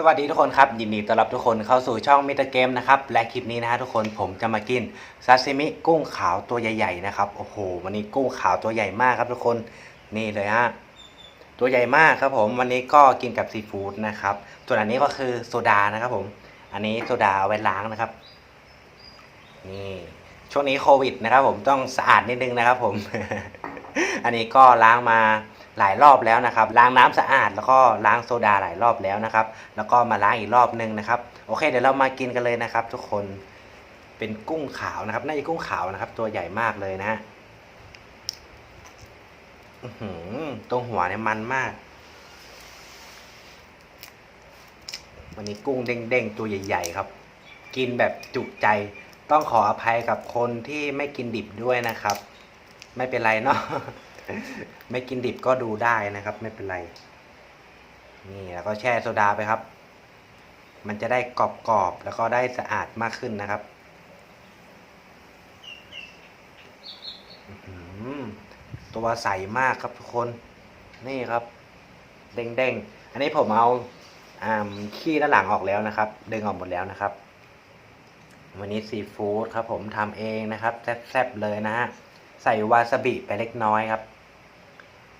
สวัสดีทุกคนครับยินดีต้อนรับทุกคนเข้าสู่ช่องมิเตอร์เกมนะครับและคลิปนี้นะฮะทุกคนผมจะมากินซาซิมิกุ้งขาวตัวใหญ่ๆนะครับโอ้โหวันนี้กุ้งขาวตัวใหญ่มากครับทุกคนนี่เลยฮะตัวใหญ่มากครับผมวันนี้ก็กินกับซีฟู้ดนะครับส่วนอันนี้ก็คือโซดานะครับผมอันนี้โซดาเอาไว้ล้างนะครับนี่ช่วงนี้โควิดนะครับผมต้องสะอาดนิดนึงนะครับผม อันนี้ก็ล้างมา หลายรอบแล้วนะครับ ล้างน้ำสะอาดแล้วก็ล้างโซดาหลายรอบแล้วนะครับ แล้วก็มาล้างอีกรอบนึงนะครับ โอเค เดี๋ยวเรามากินกันเลยนะครับ ทุกคน เป็นกุ้งขาวนะครับ น่าจะกุ้งขาวนะครับ ตัวใหญ่มากเลยนะฮะตรงหัวเนี่ยมันมาก วันนี้กุ้งเด้งๆตัวใหญ่ๆครับ กินแบบจุใจ ต้องขออภัยกับคนที่ไม่กินดิบด้วยนะครับ ไม่เป็นไรเนาะ ไม่กินดิบก็ดูได้นะครับ ไม่เป็นไร นี่แล้วก็แช่โซดาไปครับ มันจะได้กรอบๆแล้วก็ได้สะอาดมากขึ้นนะครับตัวใสมากครับทุกคน นี่ครับเด้งๆ อันนี้ผมเอาอ่าขี้ด้านหลังออกแล้วนะครับ ดึงออกหมดแล้วนะครับ วันนี้ซีฟู้ดครับผมทำเองนะครับแซ่บๆเลยนะฮะ ใส่วาซาบิไปเล็กน้อยครับ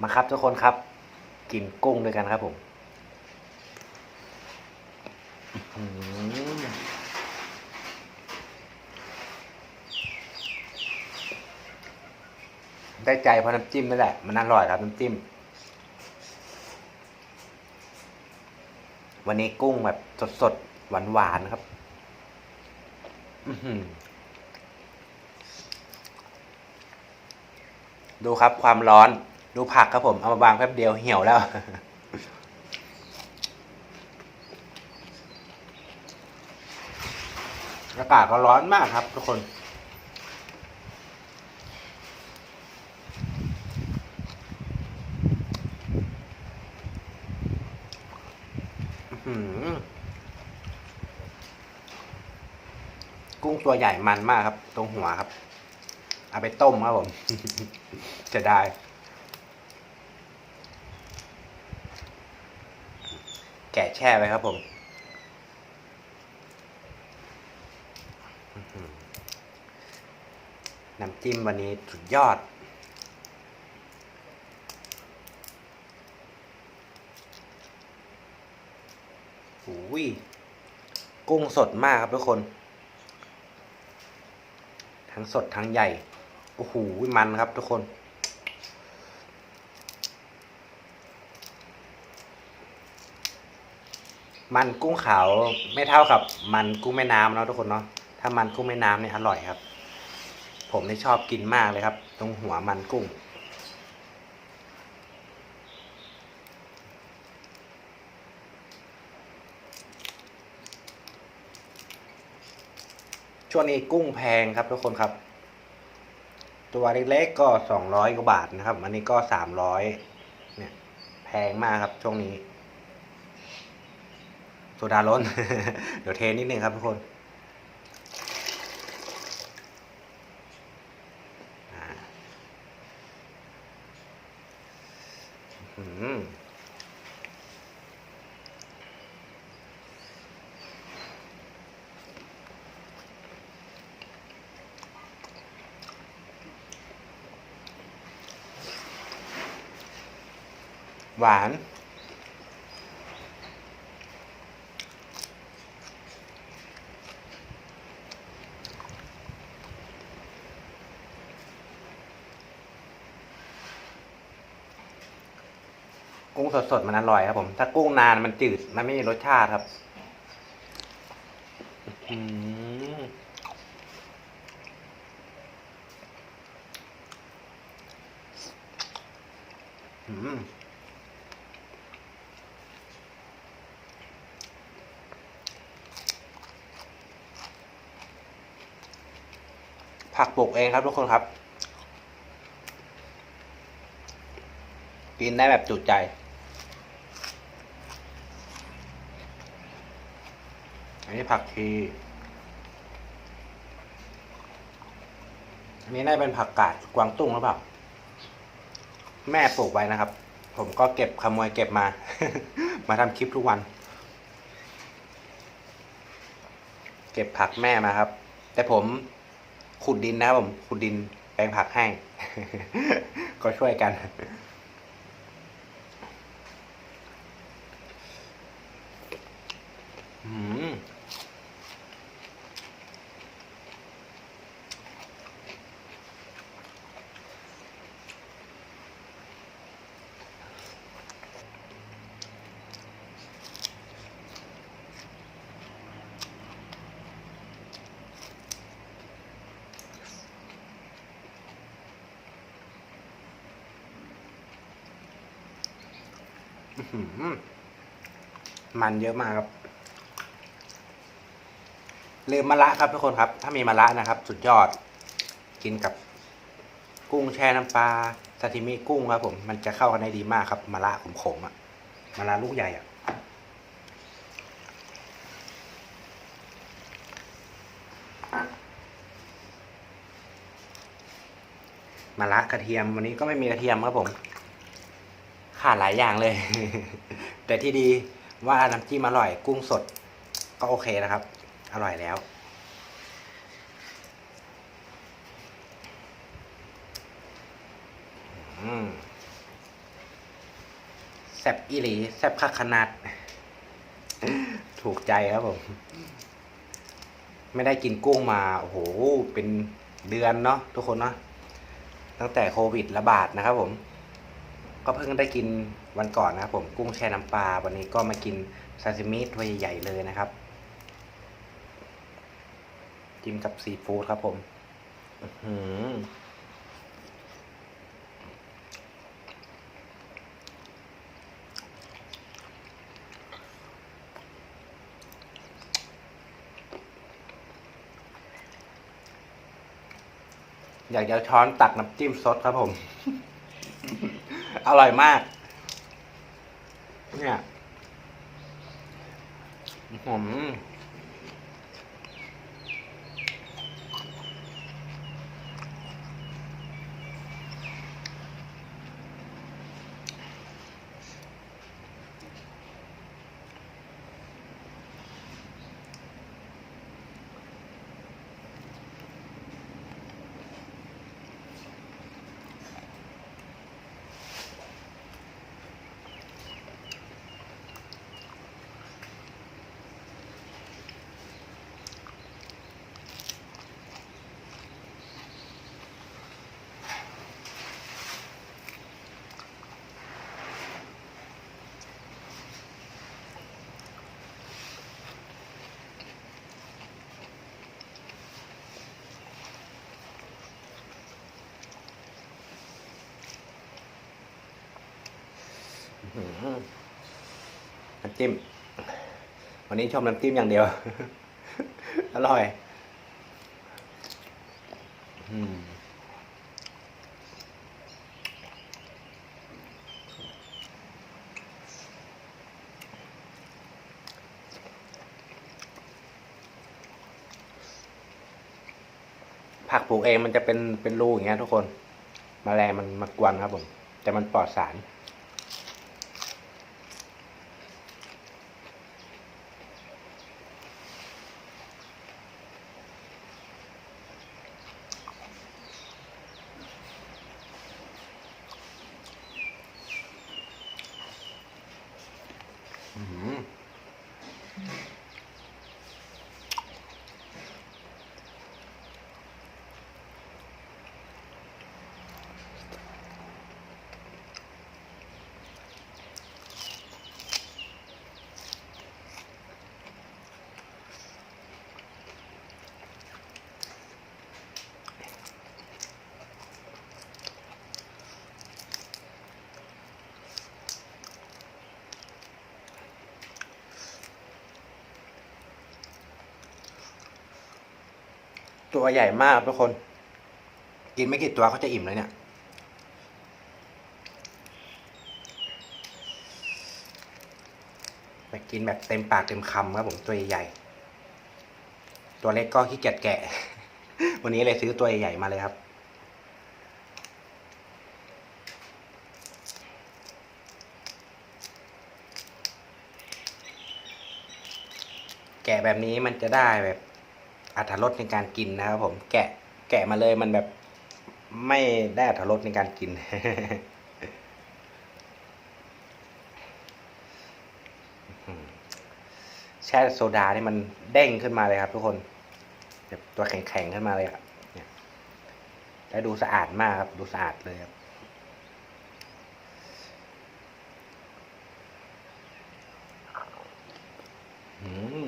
มาครับทุกคนครับ กินกุ้งด้วยกันครับผมได้ใจเพราะน้ำจิ้มนี่แหละ มันอร่อยครับน้ำจิ้ม วันนี้กุ้งแบบสดๆ หวานๆ ครับดูครับความร้อน ดูผักครับผม เอามาบางแป๊บเดียวเหี่ยวแล้ว อากาศก็ร้อนมากครับทุกคน กุ้งตัวใหญ่มันมากครับ ตรงหัวครับ เอาไปต้มครับผมจะได้ กะแช่ไว้ครับผมน้ำจิ้มวันนี้สุดยอดโอ้ย กุ้งสดมากครับทุกคน ทั้งสดทั้งใหญ่ โอ้โห มันครับทุกคน มันกุ้งขาวไม่เท่ากับ มันกุ้งแม่น้ำเนาะทุกคนเนาะถ้ามันกุ้งแม่น้ำเนี่ยอร่อยครับ ผมนี่ชอบกินมากเลยครับ ตรงหัวมันกุ้ง ช่วงนี้กุ้งแพงครับทุกคนครับ ตัวเล็กๆก็สองร้อยกว่าบาทนะครับ อันนี้ก็สามร้อยเนี่ย แพงมากครับช่วงนี้ โซดาล้นเดี๋ยวเทนิดนึงครับทุกคนหวาน งสดๆมันอร่อยครับผม ถ้ากุ้งนานมันจืด มันไม่มีรสชาติครับอืมผักปลูกเองครับทุกคนครับ กินได้แบบจุใจ นี้ผักชีอันนี้น่าเป็นผักกาดกวางตุ้งหรือเปล่า แม่ปลูกไว้นะครับ ผมก็เก็บขโมยเก็บมา มาทำคลิปทุกวัน เก็บผักแม่มาครับ แต่ผมขุดดินนะครับผมขุดดินแปลงผักให้ ก็ช่วยกัน มันเยอะมากครับ ลืมมะระครับทุกคนครับ ถ้ามีมะระนะครับ สุดยอด กินกับ กุ้งแช่น้ำปลาซาซิมิกุ้งครับ ผม มันจะเข้ากันได้ดีมากครับมะระขมๆอะมะระลูกใหญ่อะมะระกระเทียมวันนี้ก็ไม่มีกระเทียมครับผม ขาดหลายอย่างเลย แต่ที่ดีว่าน้ำจิ้มอร่อยกุ้งสด ก็โอเคนะครับ อร่อยแล้ว แซบอีหลี แซบคักขนาด ถูกใจครับผม ไม่ได้กินกุ้งมา โอ้โห เป็นเดือนเนาะทุกคนเนาะตั้งแต่โควิดระบาดนะครับผม ก็เพิ่งได้กินวันก่อนนะครับผมกุ้งแช่น้ำปลาวันนี้ก็มากินซาซิมิถ้วยใหญ่ๆเลยนะครับจิ้มกับซีฟู้ดครับผมอื้อหืออยากจะช้อนตักน้ำจิ้มซดครับผม อร่อยมาก เนี่ยหอม น้ำจิ้ม วันนี้ชมน้ำจิ้มอย่างเดียว อร่อยอืมผักปลูกเองมันจะเป็นเป็นรูอย่างเงี้ยทุกคนมแมลงมันมากวนครับผม แต่มันปลอดสาร ตัวใหญ่มากทุกคน กินไม่กี่ตัวเขาจะอิ่มเลยเนี่ยไปกินแบบเต็มปากเต็มคำครับผมตัวใหญ่ๆตัวเล็กก็ขี้เกียจแกะ วันนี้เลยซื้อตัวใหญ่ๆมาเลยครับ แกะแบบนี้มันจะได้แบบ อัตรสในการกินนะครับ ผมแกะแกะมาเลยมันแบบไม่ได้อัตรสในการกิน แช่โซดานี่มันเด้งขึ้นมาเลยครับ ทุกคนแบบตัวแข็งๆขึ้นมาเลยอะเนี่ยแล้วดูสะอาดมากครับ ดูสะอาดเลยครับอืม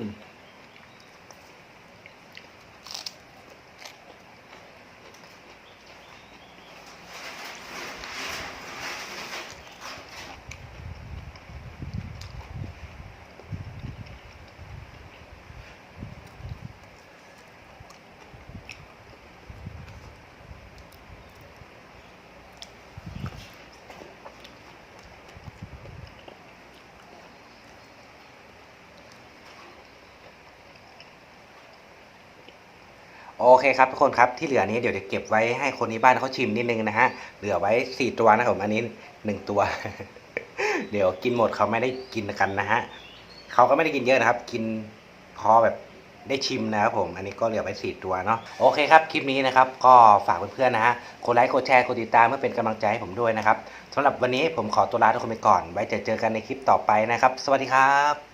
โอเคครับทุกคนครับที่เหลือนี้เดี๋ยวจะเก็บไว้ให้คนที่บ้านเขาชิมนิดนึงนะฮะเหลือไว้สี่ตัวนะครับผมอันนี้หนึ่งตัว เดี๋ยวกินหมดเขาไม่ได้กินกันนะฮะเขาก็ไม่ได้กินเยอะนะครับ กินพอแบบได้ชิมนะครับผม อันนี้ก็เหลือไว้สี่ตัวเนาะโอเคครับ คลิปนี้นะครับ ก็ฝากเพื่อนๆนะฮะกดไลค์กดแชร์กดติดตามเพื่อเป็นกำลังใจให้ผมด้วยนะครับสำหรับวันนี้ผมขอตัวลาทุกคนไปก่อน ไว้เจอเจอกันในคลิปต่อไปนะครับ สวัสดีครับ